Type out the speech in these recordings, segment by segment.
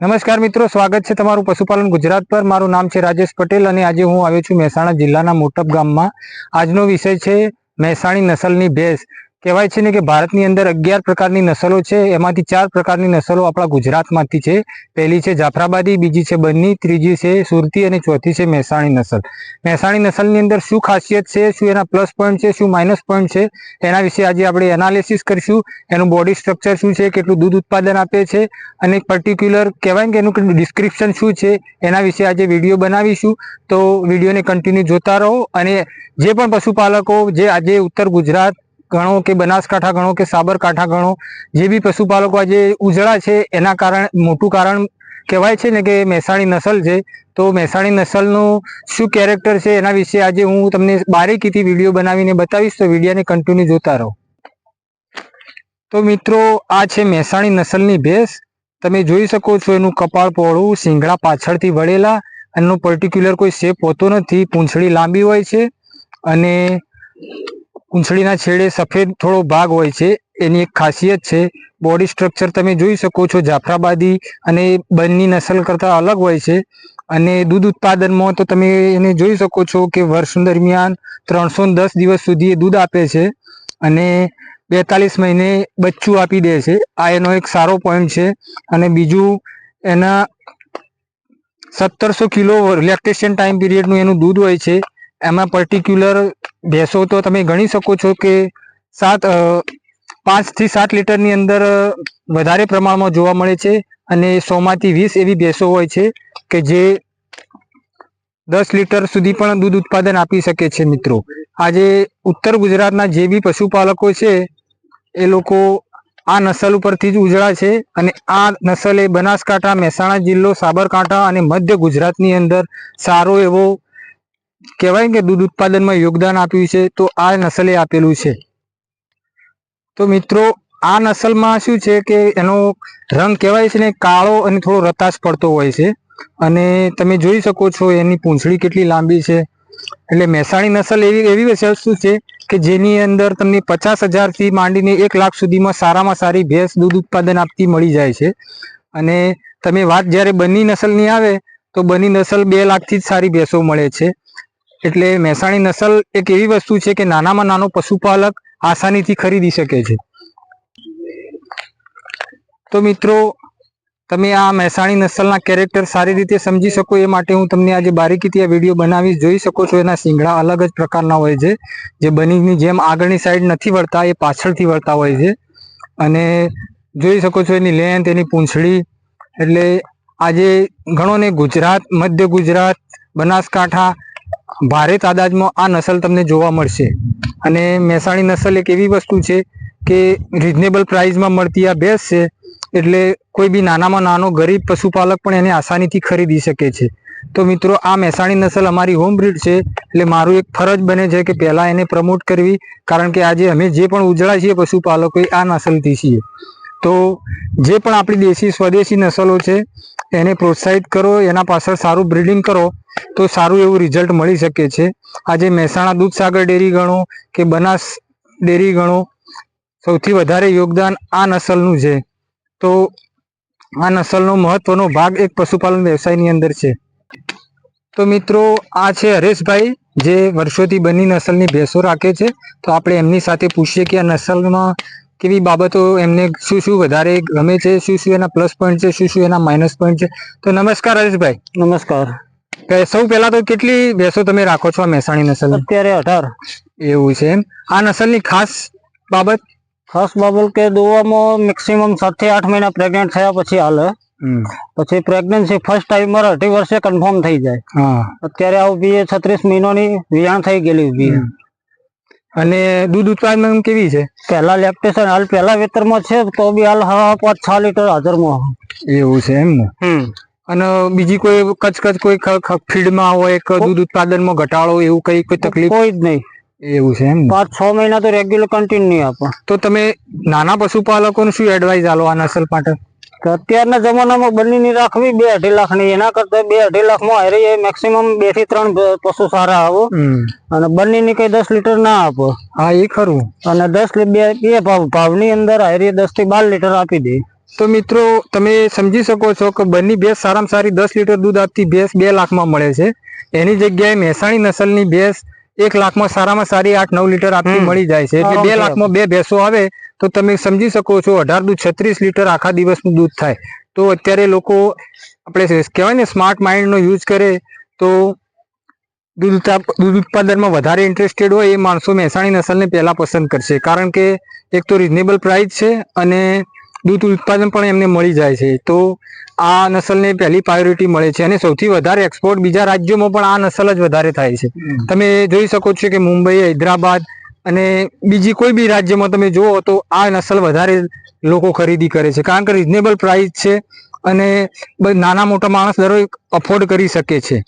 નમસ્કાર મિત્રો, સ્વાગત છે તમારું પશુપાલન ગુજરાત પર. મારું નામ છે રાજેશ પટેલ અને આજે હું આવ્યો છું મહેસાણા જિલ્લાના મોટપ ગામમાં. આજનો વિષય છે મહેસાણી નસલની ભેંસ. કહેવાય છે ને કે ભારતની અંદર અગિયાર પ્રકારની નસલો છે. એમાંથી ચાર પ્રકારની નસલો આપણા ગુજરાતમાંથી છે. પહેલી છે જાફરાબાદી, બીજી છે બન્ની, ત્રીજી છે સુરતી અને ચોથી છે મહેસાણી નસલ. મહેસાણી નસલની અંદર શું ખાસિયત છે? શું એના પ્લસ પોઈન્ટ છે? શું માઇનસ પોઈન્ટ છે? એના વિશે આજે આપણે એનાલિસિસ કરીશું. એનું બોડી સ્ટ્રક્ચર શું છે? કેટલું દૂધ ઉત્પાદન આપે છે? અને પર્ટિક્યુલર કહેવાય ને કે એનું ડિસ્ક્રિપ્શન શું છે? એના વિશે આજે વીડિયો બનાવીશું. તો વિડીયોને કન્ટિન્યુ જોતા રહો. અને જે પણ પશુપાલકો, જે આજે ઉત્તર ગુજરાત ગણો કે બનાસકાંઠા ગણો કે સાબરકાંઠા ગણો, જે બી પશુપાલકો આજે ઉજળા છે, એના કારણ, મોટું કારણ કહેવાય છે ને કે મહેસાણી નસલ છે. તો મહેસાણી નસલનું શું કેરેક્ટર છે એના વિશે આજે હું તમને બારીકીથી વીડિયો બનાવીને બતાવીશ, તો વિડીયોને કન્ટિન્યુ જોતા રહો. તો મિત્રો, આ છે મહેસાણી નસલની ભેંસ. તમે જોઈ શકો છો એનું કપાળ પહોળું શિંગડા પાછળથી વળેલા, એનો પર્ટિક્યુલર કોઈ શેપ હોતો નથી, પૂંછડી લાંબી હોય છે. અને પૂંછડીના છેડે સફેદ થોડો ભાગ હોય છે. એની એક ખાસિયત છે બોડી સ્ટ્રક્ચર તમે જોઈ શકો છો, જાફરાબાદી અને બનની નસલ કરતાં અલગ હોય છે. અને દૂધ ઉત્પાદનમાં તો તમે એને જોઈ શકો છો કે વર્ષ દરમિયાન ત્રણસો દસ દિવસ સુધી એ દૂધ આપે છે અને બેતાલીસ મહિને બચ્ચું આપી દે છે. આ એનો એક સારો પોઈન્ટ છે. અને બીજું, એના સત્તરસો કિલો લેક્ટેશન ટાઈમ પીરિયડનું એનું દૂધ હોય છે. એમાં પર્ટિક્યુલર ભેંસો તો તમે ગણી શકો છો કે સાત પાંચથી સાત લીટરની અંદર વધારે પ્રમાણમાં જોવા મળે છે અને સોમાંથી વીસ એવી ભેંસો હોય છે કે જે દસ લીટર સુધી પણ દૂધ ઉત્પાદન આપી શકે છે મિત્રો. આજે ઉત્તર ગુજરાતના જે બી પશુપાલકો છે, એ લોકો આ નસલ ઉપરથી જ ઉજળા છે અને આ નસલ એ બનાસકાંઠા, મહેસાણા જિલ્લો, સાબરકાંઠા અને મધ્ય ગુજરાતની અંદર સારો એવો કહેવાય કે દૂધ ઉત્પાદનમાં યોગદાન આપ્યું છે, તો આ નસલે આપેલું છે. તો મિત્રો, આ નસલમાં શું છે કે એનો રંગ કહેવાય છે ને કાળો અને થોડો રતાશ પડતો હોય છે. અને તમે જોઈ શકો છો એની પૂંછડી કેટલી લાંબી છે. એટલે મહેસાણી નસલ એવી એવી વસ્તુ છે કે જેની અંદર તમને પચાસ હજારથી માંડીને એક લાખ સુધીમાં સારામાં સારી ભેંસ દૂધ ઉત્પાદન આપતી મળી જાય છે. અને તમે વાત જ્યારે બની નસલની આવે, તો બની નસલ બે લાખથી જ સારી ભેંસો મળે છે. એટલે મહેસાણી નસલ એક એવી વસ્તુ છે કે નાનામાં નાનો પશુપાલક આસાનીથી ખરીદી શકે છે. તો મિત્રો, તમે આ મહેસાણી નસલના કેરેક્ટર સારી રીતે સમજી શકો, એ માટે હું તમને આજે બારીકીથી આ વીડિયો બનાવીશ. જોઈ શકો છો એના શિંગડા અલગ જ પ્રકારના હોય છે. જે બનીની જેમ આગળની સાઈડ નથી વળતા, એ પાછળથી વળતા હોય છે. અને જોઈ શકો છો એની લેન્થ એની પૂંછડી. એટલે આજે ઘણોને ગુજરાત, મધ્ય ગુજરાત, બનાસકાંઠા ભારે તાદાદમાં આ નસલ તમને જોવા મળશે. અને મહેસાણી નસલ એક એવી વસ્તુ છે કે રિઝનેબલ પ્રાઇસમાં મળતી આ ભેંસ છે, એટલે કોઈ બી નાનામાં નાનો ગરીબ પશુપાલક પણ એને આસાનીથી ખરીદી શકે છે. તો મિત્રો, આ મહેસાણી નસલ અમારી હોમ બ્રીડ છે, એટલે મારું એક ફરજ બને છે કે પહેલાં એને પ્રમોટ કરવી, કારણ કે આજે અમે જે પણ ઉજળા છીએ પશુપાલકો આ નસલથી છીએ. તો જે પણ આપણી દેશી, સ્વદેશી નસલો છે, એને પ્રોત્સાહિત કરો, એના પાછળ સારું બ્રીડિંગ કરો, તો સારું એવું રિઝલ્ટ મળી શકે છે. આજે મહેસાણા દૂધસાગર ડેરી ગણો કે બનાસ ડેરી ગણો, સૌથી વધારે યોગદાન આ નસલનું છે. તો આ નસલનો મહત્વનો ભાગ એક પશુપાલન વ્યવસાયની અંદર છે. તો મિત્રો, આ છે હરેશભાઈ, જે વર્ષોથી બની નસલની ભેંસો રાખે છે. તો આપણે એમની સાથે પૂછીએ કે આ નસલમાં કેવી બાબતો એમને શું શું વધારે ગમે છે શું શું એના પ્લસ પોઈન્ટ છે શું શું એના માઇનસ પોઈન્ટ છે? તો નમસ્કાર હરેશભાઈ. નમસ્કાર. કે સૌ પહેલા તો કેટલી ભેંસો તમે રાખો છો આ મહેસાણી નસલ અત્યારે અઢાર. એવું છે આ નસલની ખાસ બાબત? ખાસ બાબત કે દોવામાં મેક્સિમમ સાતથી આઠ મહિના પ્રેગ્નન્ટ થયા પછી હાલે. પછી પ્રેગ્નન્સી ફર્સ્ટ ટાઈમમાં અઢી વર્ષે કન્ફર્મ થઈ જાય. હા. અત્યારે આવું બી છત્રીસ મહિનાની વિયાણ થઈ ગયેલી હમ. અને દૂધ ઉત્પાદન કેવી છે? પહેલા લેક્ટેશન હાલ પહેલા વેતરમાં છે તો બી હાલ હા પાંચ છ લીટર હાજરમાં એવું છે એમ ને? હમ. અને બીજી કોઈ કચકચ કોઈ ફીડમાં હોય કે દૂધ ઉત્પાદનમાં ઘટાડો એવું કઈ કોઈ તકલીફ? કોઈ જ નહીં. એવું છે એમ પાંચ છ મહિના તો રેગ્યુલર કન્ટિન્યુ આપે તો તમે નાના પશુપાલકોને શું એડવાઇસ આલો આ નસલ માટે? અત્યારના જમાનામાં બંનેની રાખવી બે અઢી લાખની એના કરતા બે અઢી લાખમાં હારી મેક્સિમમ બેથી ત્રણ પશુ સારા આવો. અને બંનેની કઈ દસ લીટર ના આપો. હા એ ખરું. અને દસ બે બે ભાવ ભાવની અંદર હારી દસથી બાર લીટર આપી દે. તો મિત્રો તમે સમજી શકો છો કે બંને ભેંસ સારામાં સારી દસ લીટર દૂધ આપતી ભેંસ બે લાખમાં મળે છે. એની જગ્યાએ મહેસાણી નસલની ભેંસ એક લાખમાં સારામાં સારી આઠ નવ લીટર આપતી મળી જાય છે. એટલે બે લાખમાં બે ભેંસો આવે તો તમે સમજી શકો છો અઢાર દૂધ છત્રીસ લીટર આખા દિવસનું દૂધ થાય. તો અત્યારે લોકો આપણે કહેવાય ને સ્માર્ટ માઇન્ડનો યુઝ કરે તો દૂધ દૂધ ઉત્પાદનમાં વધારે ઇન્ટરેસ્ટેડ હોય એ માણસો મહેસાણી નસલને પહેલાં પસંદ કરશે. કારણ કે એક તો રિઝનેબલ પ્રાઇસ છે અને દૂધ ઉત્પાદન પણ એમને મળી જાય છે. તો આ નસલને પહેલી પ્રાયોરિટી મળે છે અને સૌથી વધારે એક્સપોર્ટ બીજા રાજ્યોમાં પણ આ નસલ જ વધારે થાય છે. તમે જોઈ શકો છો કે મુંબઈ હૈદરાબાદ અને બીજી કોઈ બી રાજ્યમાં તમે જુઓ તો આ નસલ વધારે લોકો ખરીદી કરે છે. કારણ કે રિઝનેબલ પ્રાઇસ છે અને નાના મોટા માણસ દરરોજ અફોર્ડ કરી શકે છે.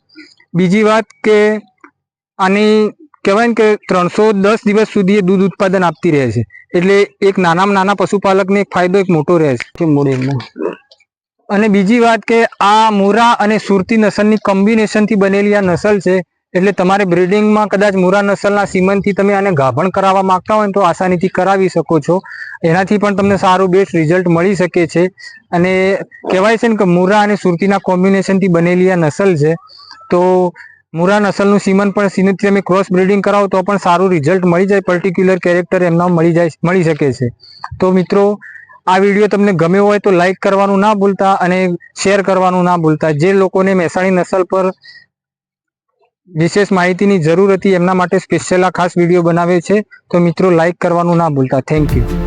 બીજી વાત કે આની કહેવાય કે ત્રણસો દસ દિવસ સુધી એ દૂધ ઉત્પાદન આપતી રહે છે. એટલે એક નાનામાં નાના પશુપાલકને એક ફાયદો એક મોટો રહે છે. અને બીજી વાત કે આ મોરા અને સુરતી નસલની કોમ્બિનેશનથી બનેલી આ નસલ છે એટલે તમારે બ્રીડિંગમાં કદાચ મોરા નસલના સીમનથી તમે આને ગાભણ કરાવવા માંગતા હોય ને તો આસાનીથી કરાવી શકો છો. એનાથી પણ તમને સારું બેસ્ટ રિઝલ્ટ મળી શકે છે. અને કહેવાય છે ને કે મોરા અને સુરતીના કોમ્બિનેશનથી બનેલી આ નસલ છે. તો મુરા નસલનું સીમન પણ સીમનથી તમે ક્રોસ બ્રિડિંગ કરાવો તો પણ સારું રિઝલ્ટ મળી જાય. પર્ટિક્યુલર કેરેક્ટર એમના મળી જાય, મળી શકે છે. તો મિત્રો, આ વીડિયો તમને ગમ્યો હોય તો લાઇક કરવાનું ના ભૂલતા અને શેર કરવાનું ના ભૂલતા. જે લોકોને મહેસાણી નસલ પર વિશેષ માહિતીની જરૂર હતી એમના માટે સ્પેશિયલ આ ખાસ વીડિયો બનાવ્યો છે. તો મિત્રો લાઇક કરવાનું ના ભૂલતા. Thank you